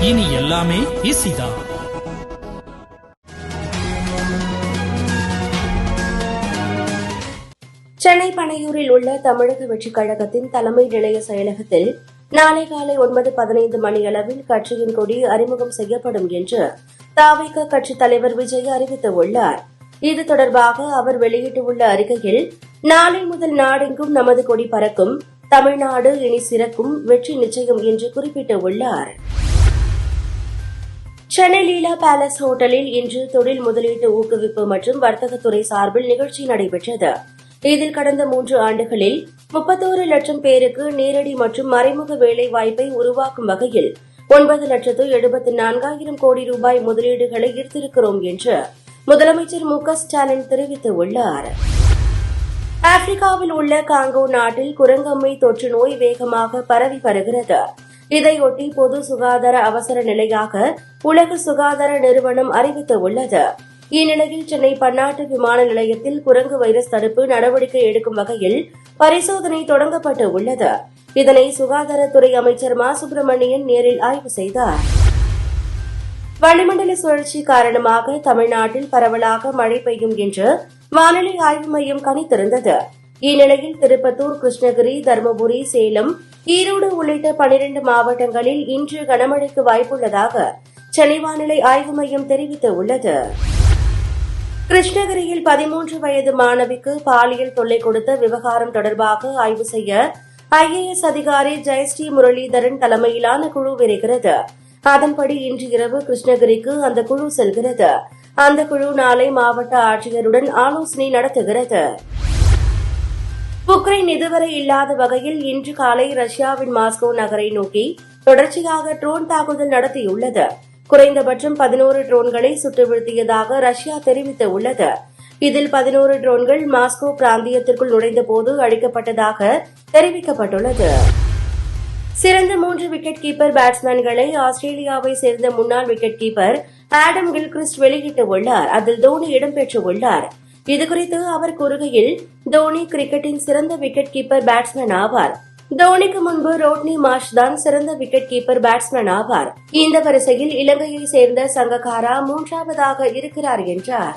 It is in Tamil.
இனி எல்லாமே ஈஸிதான் சென்னை பனையூரில் உள்ள தமிழக வெற்றிக் கழகத்தின் தலைமை நிலைய செயலகத்தில் நாளை காலை ஒன்பது பதினைந்து மணியளவில் கட்சியின் கொடி அறிமுகம் செய்யப்படும் என்று தாவிக கட்சித் தலைவர் விஜய் அறிவித்துள்ளார். இது தொடர்பாக அவர் வெளியிட்டுள்ள அறிக்கையில் நாளை முதல் நாடெங்கும் நமது கொடி பறக்கும். தமிழ்நாடு இனி சிறக்கும். வெற்றி நிச்சயம் என்று குறிப்பிட்டுள்ளார். சென்னை லீலா பேலஸ் ஹோட்டலில் இன்று தொழில் முதலீட்டு ஊக்குவிப்பு மற்றும் வர்த்தகத்துறை சார்பில் நிகழ்ச்சி நடைபெற்றது. இதில் கடந்த மூன்று ஆண்டுகளில் முப்பத்தோரு லட்சம் பேருக்கு நேரடி மற்றும் மறைமுக வேலை வாய்ப்பை உருவாக்கும் வகையில் ஒன்பது லட்சத்து எழுபத்தி நான்காயிரம் கோடி ரூபாய் முதலீடுகளை ஈர்த்திருக்கிறோம் என்று முதலமைச்சர் மு க ஸ்டாலின் தெரிவித்துள்ளாா் ஆப்பிரிக்காவில் உள்ள காங்கோ நாட்டில் குரங்கம்மை தொற்று நோய் வேகமாக பரவி வருகிறது. இதையொட்டி பொது சுகாதார அவசர நிலையாக உலக சுகாதார நிறுவனம் அறிவித்துள்ளது இந்நிலையில் சென்னை பன்னாட்டு விமான நிலையத்தில் குரங்கு வைரஸ் தடுப்பு நடவடிக்கை எடுக்கும் வகையில் பரிசோதனை தொடங்கப்பட்டு உள்ளது. இதனை சுகாதாரத்துறை அமைச்சர் மா. சுப்பிரமணியன் நேரில் ஆய்வு செய்தார். வளிமண்டல சுழற்சி காரணமாக தமிழ்நாட்டில் பரவலாக மழை பெய்யும் என்று வானிலை ஆய்வு மையம் கணித்திருந்தது இந்நிலையில் திருப்பத்தூர் கிருஷ்ணகிரி தருமபுரி சேலம் ஈரோடு உள்ளிட்ட பனிரண்டு மாவட்டங்களில் இன்று கனமழைக்கு வாய்ப்புள்ளதாக சென்னை வானிலை ஆய்வு மையம் தெரிவித்துள்ளது. கிருஷ்ணகிரியில் பதிமூன்று வயது மாணவிக்கு பாலியல் தொல்லை கொடுத்த விவகாரம் தொடர்பாக ஆய்வு செய்ய ஐஏஎஸ் அதிகாரி ஜெயஸ்ரீ முரளிதரன் தலைமையிலான குழு விரைகிறது. அதன்படி இன்று இரவு கிருஷ்ணகிரிக்கு அந்த குழு செல்கிறது. அந்த குழு நாளை மாவட்ட ஆட்சியருடன் ஆலோசனை நடத்துகிறது. உக்ரைன் இதுவரை இல்லாத வகையில் இன்று காலை ரஷ்யாவின் மாஸ்கோ நகரை நோக்கி தொடர்ச்சியாக ட்ரோன் தாக்குதல் நடத்தியுள்ளது. குறைந்தபட்சம் பதினோரு ட்ரோன்களை சுட்டு வீழ்த்தியதாக ரஷ்யா தெரிவித்துள்ளது. இதில் பதினோரு ட்ரோன்கள் மாஸ்கோ பிராந்தியத்திற்குள் நுழைந்தபோது அழிக்கப்பட்டதாக தெரிவிக்கப்பட்டுள்ளது. சிறந்த மூன்று விக்கெட் கீப்பர் பேட்ஸ்மேன்களை ஆஸ்திரேலியாவை சேர்ந்த முன்னாள் விக்கெட் கீப்பர் ஆடம் கில்கிறிஸ்ட் வெளியிட்டுள்ளார் அதில் தோனி இடம்பெற்று உள்ளார். இதுகுறித்து அவர் கூறுகையில் தோனி கிரிக்கெட்டின் சிறந்த விக்கெட் கீப்பர் பேட்ஸ்மேன் ஆவார். தோனிக்கு முன்பு ரோட்னி மார்ஷ் தான் சிறந்த விக்கெட் கீப்பர் பேட்ஸ்மேன் ஆவார். இந்த வரிசையில் இலங்கையை சேர்ந்த சங்ககாரா மூன்றாவதாக இருக்கிறார் என்றார்.